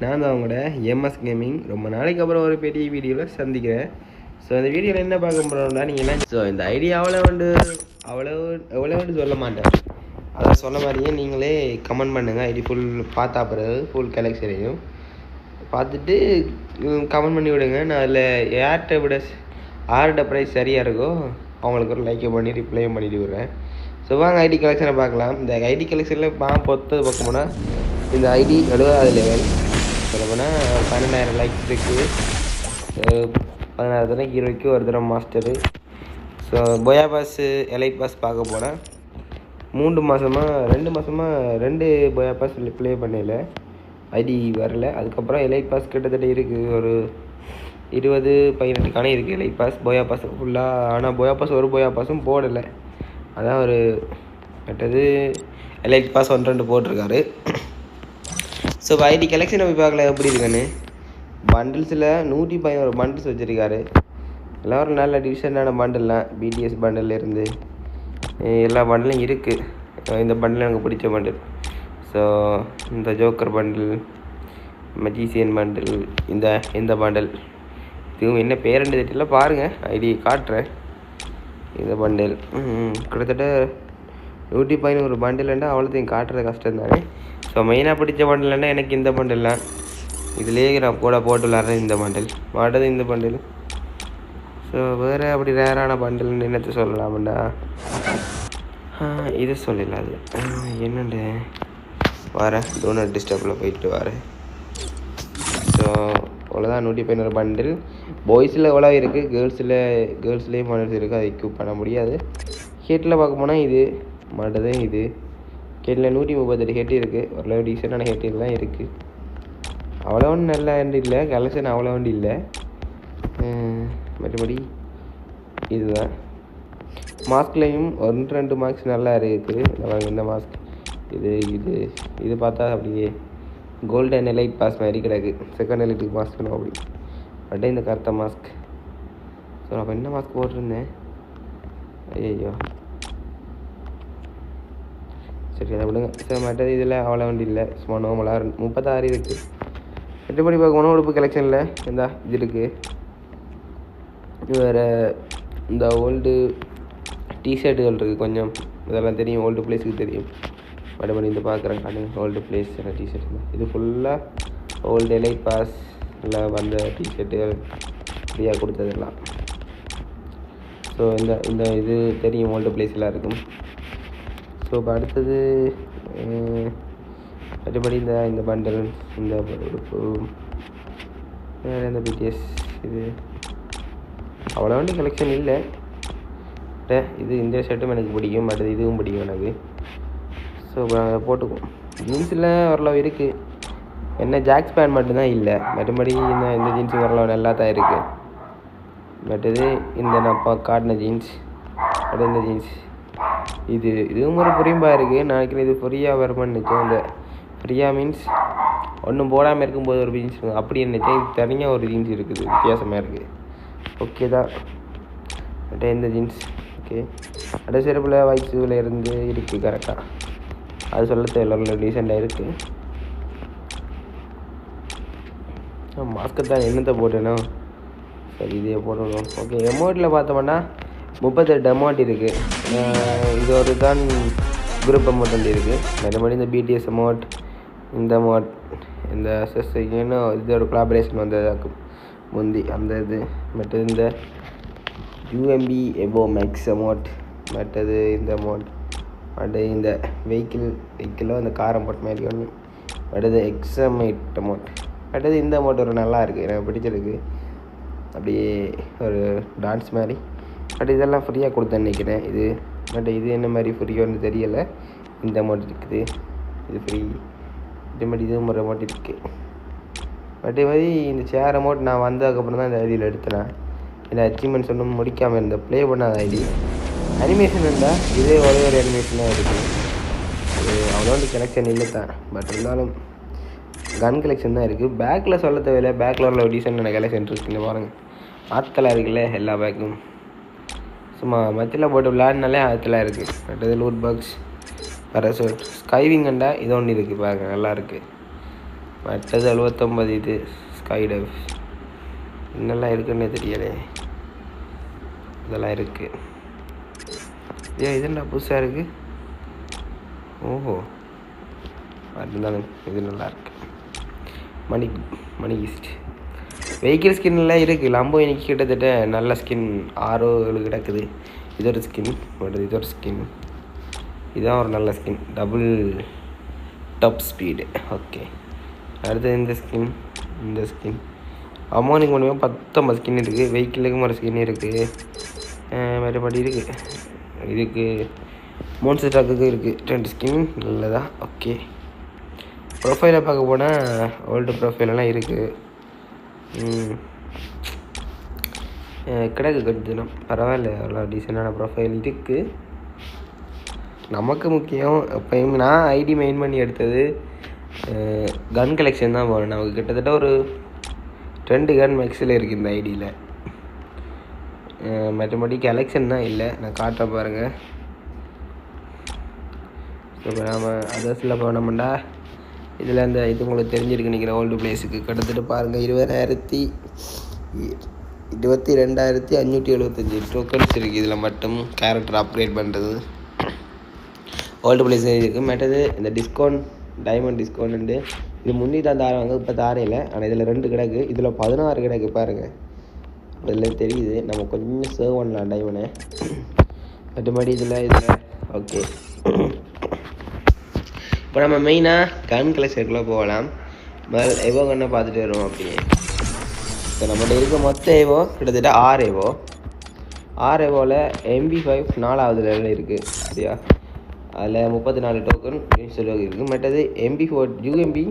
நான் தான் உங்களோட எம்எஸ் கேமிங் ரொம்ப நாளைக்கு அப்புறம் ஒரு பெரிய வீடியோவில் சந்திக்கிறேன். ஸோ இந்த வீடியோவில் என்ன பார்க்க போகிறோம்னா நீங்கள் என்ன ஸோ இந்த ஐடியா அவ்வளோ வந்து அவ்வளோ எவ்வளோன்னு வந்து சொல்ல மாட்டேன். அதை சொன்ன மாதிரியே நீங்களே கமெண்ட் பண்ணுங்கள் ஐடி ஃபுல் பார்த்தா பிறகு ஃபுல் கலெக்ஷனையும் பார்த்துட்டு கமெண்ட் பண்ணி விடுங்க. நான் அதில் யார்கிட்ட விட யார்கிட்ட ப்ரைஸ் சரியாக இருக்கோ அவங்களுக்கு ஒரு லைக்கை பண்ணி ரிப்ளையும் பண்ணிட்டு விடுறேன். ஸோ வாங்க ஐடி கலெக்ஷனை பார்க்கலாம். இந்த ஐடி கலெக்ஷனில் பா பொத்தது பார்க்க போனால் இந்த ஐடி எழுபதாவது லெவல் சொல்ல போனால் பன்னெண்டாயிரம் லைக்ஸ் இருக்குது பதினாறு தடவை இருபதுக்கு ஒரு தடவை மாஸ்டரு ஸோ போயா பாஸ் எலைட் பாஸ் பார்க்க போனால் மூன்று மாதமாக ரெண்டு மாதமாக ரெண்டு போயா பாஸ் ப்ளே பண்ணல. ஐடி வரல. அதுக்கப்புறம் எலைட் பாஸ் கிட்டத்தட்ட இருக்குது ஒரு இருபது பதினெட்டுக்கான இருக்குது எலைட் பாஸ் போயா பாஸ் ஃபுல்லாக ஆனால் போயா பாஸ் ஒரு போயா பாஸும் போடலை. அதான் ஒரு கெட்டது எலைட் பாஸ் ஒன்று ரெண்டு போட்டிருக்காரு. ஸோ ஐடி கலெக்ஷன் போய் பார்க்கல எப்படி இருக்குன்னு? பண்டில்ஸில் நூற்றி பதினோரு பண்டில்ஸ் வச்சுருக்காரு. எல்லோரும் நல்ல டிவிஷனான பண்டில்லாம் பிடிஎஸ் பண்டில் இருந்து. எல்லா பண்டிலும் இருக்குது இந்த பண்டில் எனக்கு பிடிச்ச பண்டில் ஸோ இந்த ஜோக்கர் பண்டில் மெஜிசியன் பண்டில் இந்த இந்த பண்டில் இதுவும் என்ன பேரண்டு தெரியல. பாருங்கள் ஐடி காட்டுறேன். இந்த பண்டில் கிட்டத்தட்ட நூற்றி பதினோரு பண்டில்ண்டா அவ்வளோத்தையும் காட்டுறது கஷ்டம் தானே ஸோ மெயினாக பிடிச்ச பண்டில்னா எனக்கு இந்த பண்டில்லாம் இதுலேயே நான் கூட போட்டு விளாட்றேன் இந்த பண்டில். மாட்டது இந்த பண்டில். ஸோ வேறு அப்படி ரேரான பண்டில்னு என்னத்தை சொல்லலாம்டா? இது சொல்லிடலாம் அது. என்னண்டு? வரேன் டோனட் டிஸ்டர்பில் போயிட்டு வரேன் ஸோ அவ்வளோதான் நூற்றி பதினோரு பண்டில். பாய்ஸில் எவ்வளோ இருக்குது கேர்ள்ஸில் கேர்ள்ஸ்லேயும் பண்டில்ஸ் இருக்குது அதை எக்யூப் பண்ண முடியாது. ஹீட்டில் பார்க்க போனால் இது மாட்டது இது. ஹெட்டில் நூற்றி முப்பத்தெட்டு ஹெட் இருக்குது ஓரளவு டீசெண்டான ஹெட்டில் தான் இருக்குது அவ்வளோ ஒன்றும் நல்ல வண்டி இல்லை. கலெக்ஷன் அவ்வளோ வண்டி இல்லை. மற்றபடி இதுதான். மாஸ்க்லேயும் ஒன்று ரெண்டு மார்க்ஸ் நல்லா இருக்குது. இந்த மாஸ்க் இது இது இது பார்த்தா அப்படியே கோல்டன் எலைட் பாஸ் மாதிரி கிடக்கு. செகண்ட் எலைட்டுக்கு மாஸ்க் வேணும் அப்படி. பட் இந்த கருத்த மாஸ்க் ஸோ நான் என்ன மாஸ்க் போட்டிருந்தேன்? ஐயோ சரி அதை விடுங்க. சரி மற்றது இதில் அவ்வளோ வண்டி இல்லை. சும்மா நோமலாக முப்பத்தாறு இருக்குது மற்றபடி பார்க்கணும் உடுப்பு கலெக்ஷனில் இந்த இது இருக்குது வேறு இந்த ஓல்டு டிஷர்ட்டுகள் இருக்குது கொஞ்சம். இதெல்லாம் தெரியும். ஓல்டு பிளேஸுக்கு தெரியும். மறுபடி இந்த பார்க்குறேன் காட்டுங்க. ஓல்டு பிளேஸ் டிஷர்ட் இது ஃபுல்லாக ஓல்டு எலை பாஸ் எல்லாம் வந்த டிஷர்ட்டுகள் ஃப்ரீயாக கொடுத்ததெல்லாம். ஸோ இந்த இந்த இது தெரியும். ஓல்டு பிளேஸ்லாம் இருக்கும். ஸோ இப்போ அடுத்தது மற்றபடி இந்த இந்த பண்டல் இந்த வேறு இந்த பிடிஎஸ் இது? அவ்வளோ வந்து கலெக்ஷன் இல்லை. இது இந்த ஷர்ட்டும் எனக்கு பிடிக்கும் பட் இதுவும் பிடிக்கும் எனக்கு. ஸோ போட்டுக்குவோம். ஜீன்ஸில் ஓரளவு இருக்குது என்ன ஜாக்ஸ் பேண்ட் மட்டும்தான் இல்லை. மற்றபடி இந்த இந்த ஜீன்ஸும் ஓரளவு நல்லா தான் இருக்குது பட் இது இந்த நான் காட்டின ஜீன்ஸ் அது இந்த ஜீன்ஸ் இது இதுவும் ஒரு புரியும்பாக இருக்குது நினைக்கிறேன் இது ஃப்ரீயாக வருமானு நினச்சேன். இந்த ஃப்ரீயாக மீன்ஸ் ஒன்றும் போடாமல் இருக்கும்போது ஒரு ஜீன்ஸ் அப்படி நினச்சேன். இது தனியாக ஒரு ஜீன்ஸ் இருக்குது. வித்தியாசமாக இருக்குது ஓகே தான். பட் இந்த ஜீன்ஸ் ஓகே அடை சிறப்பில் ஒயிட் இருந்து இருக்குது கரெக்டாக அது சொல்ல தேவையில்ல டீசெண்டாக இருக்குது மாஸ்க்கு தான். என்னத்தை போட்டேனோ? சரி இதே போடணும் ஓகே எமௌண்ட்டில் பார்த்தோம்னா முப்பத்தெட்டு அமௌண்ட் இருக்குது இது ஒரு தான் குரூப் அமௌண்ட் வந்து இருக்குது மற்றபடி இந்த பிடிஎஸ் அமௌண்ட் இந்த அமௌண்ட் இந்த எஸ்எஸ்ஐன்னு இது ஒரு கொலாபரேஷன் வந்ததாக்கு முந்தி. அந்த இது மற்றது இந்த யூஎம்பி எபோ மேக்ஸ் அமௌண்ட் மற்றது இந்த அமௌண்ட் அடுத்து இந்த வெஹிக்கிள் வெஹிக்கிளோ இந்த கார் அமௌண்ட் மாதிரி ஒன்று மற்றது எக்ஸாமேட் அமௌண்ட் மற்றது இந்த அமௌண்ட் ஒரு நல்லா இருக்குது எனக்கு பிடிச்சிருக்கு. அப்படியே ஒரு டான்ஸ் மாதிரி. பட் இதெல்லாம் ஃப்ரீயாக கொடுத்தேன் நினைக்கிறேன். இது பட் இது என்ன மாதிரி ஃப்ரீயோன்னு தெரியலை. இந்த அமௌண்ட் இருக்குது. இது ஃப்ரீ இதே மாதிரி இதுவும் ஒரு அமௌண்ட் இருக்குது பட் மாதிரி இந்த சேர் அமௌண்ட் நான் வந்ததுக்கப்புறம் தான் இந்த ஐடியில் எடுத்தேன். இந்த அச்சீவ்மெண்ட்ஸ் ஒன்றும் முடிக்காமல் இருந்த ப்ளே பண்ணாத ஐடி அனிமேஷன் இருந்தால் இதே ஒரே ஒரு அனிமேஷனாக இருக்குது அது அவ்வளோண்டு கலெக்ஷன் இல்லை தான். பட் இருந்தாலும் கன் கலெக்ஷன் தான் இருக்குது பேக்கில் சொல்ல தேவையில்லை. பேக்கில் உள்ள டீசெண்டான கலெக்ஷன் இருக்குன்னு பாருங்கள் ஆட்களாக இருக்குல்ல எல்லா பேக்கும் சும்மா மத்தியில் போட்டு விளாட்னாலே ஆற்றுலாம் இருக்குது மற்றது லூட் பாக்ஸ் பேராசூட் ஸ்கைவிங்கண்டா இது ஒன்று இருக்குது பாருங்க நல்லா இருக்குது மற்றது எழுபத்தொம்பது இது ஸ்கைடைவ் என்னெல்லாம் இருக்குன்னே தெரியலே. இதெல்லாம் இருக்குது ஏன் இதுண்டா புதுசாக இருக்குது ஓஹோ. இருந்தாலும் இது நல்லாயிருக்கு மணி மணி ஈஸ்ட் வெஹிக்கிள் ஸ்கின்லாம் இருக்குது லம்போ இன்னைக்கு கிட்டத்தட்ட நல்ல ஸ்கின் ஆரோ கிடக்குது. இது ஒரு ஸ்கின் இது ஒரு ஸ்கின் இதுதான் ஒரு நல்ல skin double top speed okay அடுத்து இந்த ஸ்கின் இந்த ஸ்கின் அமௌனிக்கு மட்டுமே பத்தொம்பது ஸ்கின் இருக்குது வெஹிக்கிளுக்கும் ஒரு ஸ்கின் இருக்குது மறுபடி இருக்குது இதுக்கு மோன்ஸ் ட்ரக்குக்கு இருக்குது ரெண்டு ஸ்கின் நல்லதா? ஓகே ப்ரொஃபைலை பார்க்க போனால் ஓல்டு ப்ரொஃபைலெல்லாம் இருக்குது கிடக்கு கொஞ்சம் பரவாயில்ல அவ்வளோ டீசெண்டான ப்ரொஃபைல் இருக்குது நமக்கு முக்கியம். எப்பயும் நான் ஐடி மெயின் பண்ணி எடுத்தது கன் கலெக்ஷன் தான் போகணும் நமக்கு கிட்டத்தட்ட ஒரு ரெண்டு கன் மேக்ஸில் இருக்குது இந்த ஐடியில் மற்றபடி கலெக்ஷன் தான் இல்லை. நான் காட்ட பாருங்கள் இப்போ நாம் அதர்ஸில் போனோம்டா. இதில் அந்த இது உங்களுக்கு தெரிஞ்சிருக்கு நினைக்கிற ஓல்டு பிளேஸுக்கு கிட்டத்தட்ட பாருங்கள் இருபதாயிரத்தி இருபத்தி ரெண்டாயிரத்தி அஞ்சூற்றி எழுபத்தஞ்சி டோக்கன்ஸ் இருக்குது இதில் மட்டும். கேரக்டர் அப்கிரேட் பண்ணுறது ஓல்டு பிளேஸ் இருக்குது மற்றது இந்த டிஸ்கவுண்ட் டைமண்ட் டிஸ்கவுண்ட்டு இது முந்தி தான் தாரவாங்க இப்போ தாரையில் ஆனால் இதில் ரெண்டு கிடக்கு. இதில் பதினாறு கிடக்கு பாருங்கள் இதில் தெரியுது. நம்ம கொஞ்சம் சேவ் பண்ணலாம் டைமண்டை மற்றபடி இதில் இதில் ஓகே இப்போ நம்ம மெயினாக கன் கலெக்ஷனுக்குள்ளே போகலாம். முதல் எவோ கண்ணை பார்த்துட்டு வருவோம் அப்படியே. இப்போ நம்மகிட்ட இருக்க மொத்த ஏவோ கிட்டத்தட்ட ஆறு ஏவோ ஆறு ஏவோவில் எம்பி ஃபைவ் நாலாவது லெவலில் இருக்குது சரியா அதில் முப்பத்தி நாலு டோக்கன் சொல்லுவாங்க இருக்குது மற்றது எம்பி ஃபோர் யூஎம்பி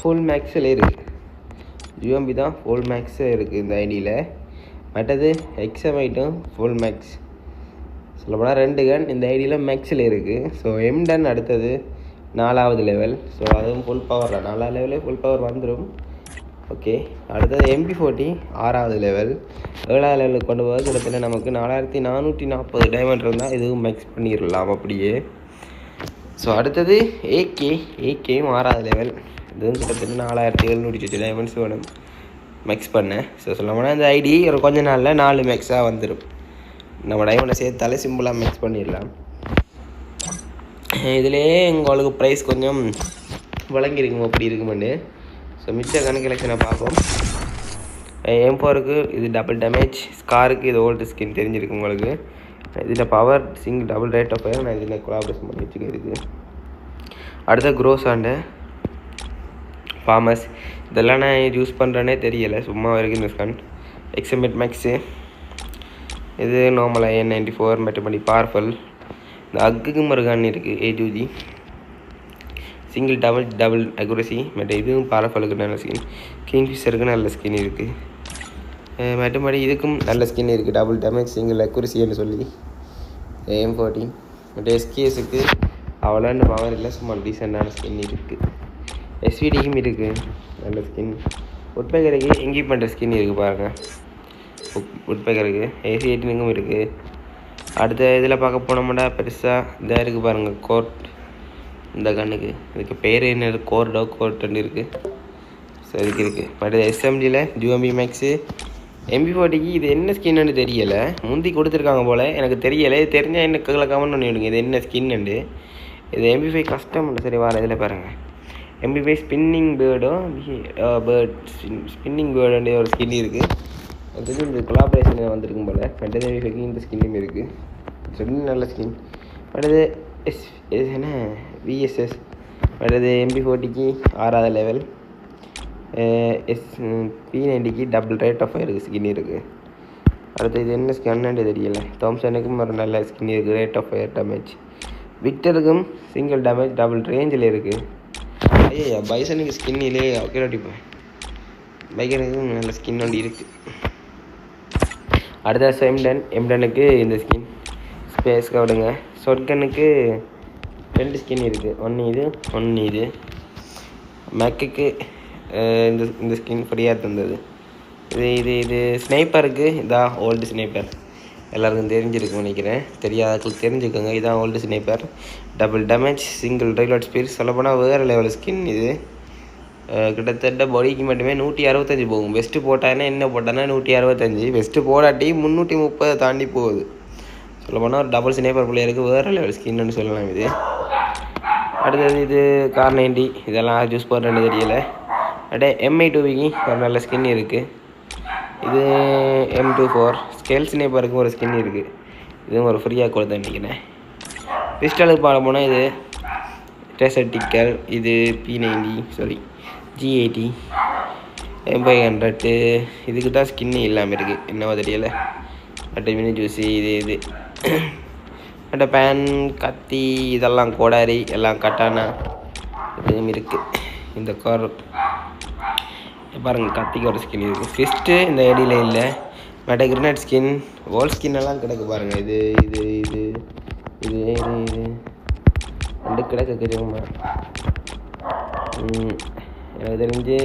ஃபுல் மேக்ஸில் இருக்குது யூஎம்பி தான் ஃபுல் மேக்ஸில் இருக்குது இந்த ஐடியில் மற்றது ஐட்டம் ஃபுல் மேக்ஸ் சொல்லப்போனால் ரெண்டு கன் இந்த ஐடியில் மேக்ஸில் இருக்குது ஸோ எம் டன் அடுத்தது நாலாவது லெவல் ஸோ அதுவும் ஃபுல் பவர் தான். நாலாவது லெவலே ஃபுல் பவர் வந்துடும் ஓகே அடுத்தது எம்பி ஃபோர்ட்டி ஆறாவது லெவல் ஏழாவது லெவலுக்கு கொண்டு போக கிட்டத்தட்ட நமக்கு நாலாயிரத்தி நானூற்றி நாற்பது டைமண்ட் இருந்தால் இதுவும் மேக்ஸ் பண்ணிடலாம் அப்படியே. ஸோ அடுத்தது ஏகே ஏகேயும் ஆறாவது லெவல் இதுவும் கிட்டத்தட்ட நாலாயிரத்தி எழுநூற்றி சொச்சு டைமண்ட்ஸ் வேணும். மேக்ஸ் பண்ணேன் ஸோ சொல்ல போனால் இந்த ஐடி ஒரு கொஞ்ச நாளில் நாலு மேக்ஸாக வந்துடும் நம்ம டைமண்டை சேர்த்தாலே சிம்பிளாக மேக்ஸ் பண்ணிடலாம் இதுலேயே உங்களுக்கு ப்ரைஸ் கொஞ்சம் வழங்கியிருக்கும் அப்படி இருக்குமெண்டு ஸோ மிச்ச கணக்கு எலெக்ஷனை பார்ப்போம். எம் ஃபோருக்கு இது டபுள் டேமேஜ் ஸ்காருக்கு இது ஓல்டு ஸ்கின் தெரிஞ்சிருக்கு உங்களுக்கு. இதில் power single double rate of நான் இதில் கொலாபரேஷன் பண்ணி வச்சுக்கிறதுக்கு அடுத்த க்ரோஸ் ஆண்டு ஃபார்மஸ் இதெல்லாம் நான் யூஸ் பண்ணுறேனே தெரியலை சும்மா வரைக்கும் இந்த ஸ்கன் எக்ஸமெட் மேக்ஸு இது நார்மலாக என் நைன்டி ஃபோர் மற்றபடி பார்ஃபல் அக்குக்கு மருகான் இருக்குது ஏ டூ ஜி சிங்கிள் டபுள் டபுள் அக்குரசி மற்ற இதுவும் பாரஃபாலுக்கு நல்ல ஸ்கின் கிங்ஃபிஷருக்கு நல்ல ஸ்கின் இருக்குது மற்றபடி இதுக்கும் நல்ல ஸ்கின் இருக்குது டபுள் டேமேஜ் சிங்கிள் அக்குரசின்னு சொல்லி. எம் ஃபோர்டீன் மற்ற எஸ்கேஎஸுக்கு அவ்வளோ பவர் இல்லை. சும்மா டீசெண்டான ஸ்கின் இருக்குது எஸ்விடிக்கும் இருக்குது நல்ல ஸ்கின் உட்பேக்கருக்கு எங்கேயும் பண்ணுற ஸ்கின் இருக்குது பாருங்கள் உட்பகருக்கு ஏசி எயிட்டினுக்கும் இருக்குது அடுத்த இதில் பார்க்க போனோம்னா பெருசாக இதாக இருக்குது பாருங்கள் கோர்ட் இந்த கண்ணுக்கு. இதுக்கு பேர் என்ன கோர்டோ கோர்ட்டுன்னு இருக்குது ஸோ இதுக்கு இருக்குது பட் எஸ்எம்ஜியில் ஜியோம்பி மேக்ஸு எம்பி ஃபார்ட்டிக்கு இது என்ன ஸ்கின்னு தெரியலை. முந்தி கொடுத்துருக்காங்க போல். எனக்கு தெரியலை. இது தெரிஞ்சால் என்ன கீழே கமெண்ட் பண்ணி விடுங்க. இது என்ன ஸ்கின்னு இது எம்பி ஃபைவ் கஷ்டம் இல்லை சரி வர இதில் பாருங்கள் எம்பி ஃபைவ் ஸ்பின்னிங் பேர்டோ பேர்ட் ஸ்பின்னிங் பேர்டு ஒரு ஸ்கின் இருக்குது அது இந்த கொலாபரேஷன் வந்திருக்கும் போல். மெட்டல் எம்பி இந்த ஸ்கின்னும் இருக்குது ரெண்டு நல்ல ஸ்கின் அடுத்து எஸ் எஸ் என்ன? விஎஸ்எஸ் அடுத்தது எம்பி ஃபோர்ட்டிக்கு ஆறாவது லெவல் எஸ் பி நைன்டிக்கு டபுள் ரேட் ஆஃப் ஃபயருக்கு ஸ்கின் இருக்குது அடுத்து இது என்ன ஸ்கின்னு தெரியல. தாம்சனுக்கும் ஒரு நல்ல ஸ்கின் இருக்குது ரேட் ஆஃப் ஃபயர் டேமேஜ் விக்டருக்கும் சிங்கிள் டேமேஜ் டபுள் ரேஞ்சில் இருக்குது ஐயா பைசனுக்கு ஸ்கின் இல்லையே. ஓகே பைக்கனுக்கும் நல்ல ஸ்கின் ஒன்று இருக்குது அடுத்த எம்டன் எம்டனுக்கு இந்த ஸ்கின் ஸ்பேஸ் கவுடுங்க சொர்க்கனுக்கு ரெண்டு ஸ்கின் இருக்குது ஒன்று இது ஒன்று இது. மேக்குக்கு இந்த இந்த ஸ்கின் ஃப்ரீயாக தந்தது. இது இது இது ஸ்னைப்பருக்கு இதான் ஓல்டு ஸ்னைப்பர் எல்லாருக்கும் தெரிஞ்சிருக்கும் நினைக்கிறேன். தெரியாதவங்களுக்கு தெரிஞ்சுக்கோங்க. இதான் old sniper double damage single reload speed சொல்லப்போனால் வேறு லெவல் ஸ்கின் இது. கிட்டத்தட்ட பாடிக்கு மட்டுமே நூற்றி அறுபத்தஞ்சி போகும். வெஸ்ட்டு போட்டாங்கன்னா என்ன போட்டான்னா நூற்றி அறுபத்தஞ்சி. வெஸ்ட்டு போடாட்டி முந்நூற்றி முப்பதை தாண்டி போகுது. சொல்ல போனால் ஒரு டபுள் சினேப்பர் பிள்ளையருக்கு வேறு லெவல் ஸ்கின்னு சொல்லலாம் இது. அடுத்தது இது கார் நைன்டி இதெல்லாம் ஜூஸ் போடுறேன்னு தெரியல. அப்படியே எம்ஐ டூவிக்கு ஒரு நல்ல ஸ்கின் இருக்குது இது எம் டூ ஃபோர் ஸ்கேல் ஸ்னேப்பருக்கும் ஒரு ஸ்கின் இருக்குது இதுவும் ஒரு ஃப்ரீயாக கொடுத்து நினைக்கிறேன். பிஸ்டலுக்கு பார்க்க போனால் இது டெசட்டிக்கல் இது P ninety sorry G eighty எம்பை five hundred இதுக்கு தான் ஸ்கின்னு இல்லாமல் இருக்குது என்னவோ தெரியல. பட் மினி இது இது. பட் பேன் கத்தி இதெல்லாம் கோடாரி எல்லாம் கட்டானா. இதுவும் இருக்குது இந்த கார் பாருங்கள் கத்திக்கு ஒரு ஸ்கின் இருக்குது ஃபிஸ்ட்டு இந்த ஏடியில் இல்லை. மேட்ட கிரினட் ஸ்கின் ஓல் ஸ்கின் எல்லாம் கிடக்கு பாருங்கள் இது இது இது இது இது இது. ரெண்டு கிடக்கு தெரியுமா? எனக்கு தெரிஞ்சு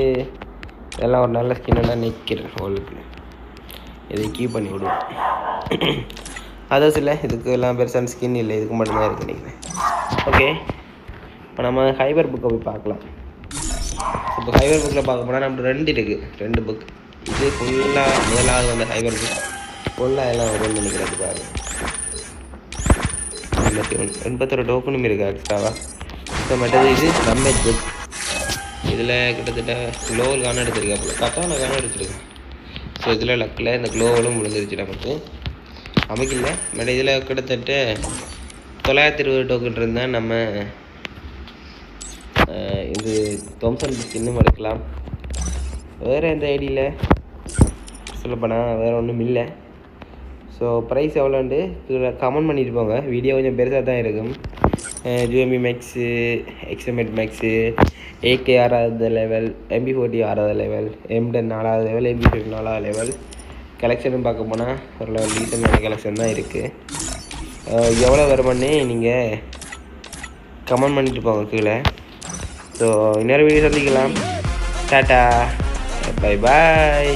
இதெல்லாம் ஒரு நல்ல ஸ்கின்னாக நிற்கிறேன் ஹோலுக்கு இதை கீப் பண்ணி விடுவோம் அதுவும் சில இதுக்கு எல்லாம் பெருசான ஸ்கின் இல்லை இதுக்கு மட்டும்தான் இருக்கு நினைக்கிறேன். ஓகே இப்போ நம்ம ஹைபர் புக்கை போய் பார்க்கலாம். இப்போ ஹைபர் புக்கில் பார்க்க போனால் நம்ம ரெண்டு இருக்குது ரெண்டு புக் இது ஃபுல்லாக முதலாவது வந்த ஹைபர் புக் ஃபுல்லாக எல்லாம் வரும்னு நினைக்கிறது பாரு. எண்பத்தி ஒன்று எண்பத்தொரு டோக்கனும் இருக்குது எக்ஸ்ட்ராவாக இப்போ மற்றது இது ரம்மேஜ் புக் இதில் கிட்டத்தட்ட க்ளோவல் காண எடுத்திருக்காப்புல. கரெக்டாக நான் காண எடுத்திருக்கேன் ஸோ இதில் லக்கில் இந்த க்ளோவலும் விழுந்துருச்சு நமக்கு அமைக்கல. பட் இதில் கிட்டத்தட்ட தொள்ளாயிரத்தி இருபது டோக்கன் இருந்தால் நம்ம இது தோம்சன் இன்னும் எடுக்கலாம். வேறு எந்த ஐடியில் சொல்லப்போனால் வேறு ஒன்றும் இல்லை. ஸோ ப்ரைஸ் எவ்வளோண்டு? கீழே கமெண்ட் பண்ணிட்டு போங்க. வீடியோ கொஞ்சம் பெருசாக தான் இருக்கும். GMP max X M eight max AK ஆறாவது லெவல் எம்பி ஃபோர்ட்டி ஆறாவது லெவல் எம்டன் நாலாவது லெவல் எம்பி ஃபிஃப்டி நாலாவது லெவல் கலெக்ஷன் பார்க்க போனால் ஒரு லெவல் டீசெண்டான கலெக்ஷன் தான் இருக்குது எவ்வளோ வருமானே நீங்கள் கமெண்ட் பண்ணிட்டு போங்க கீழே. ஸோ இன்னொரு வீடியோ சந்திக்கலாம். Tata bye bye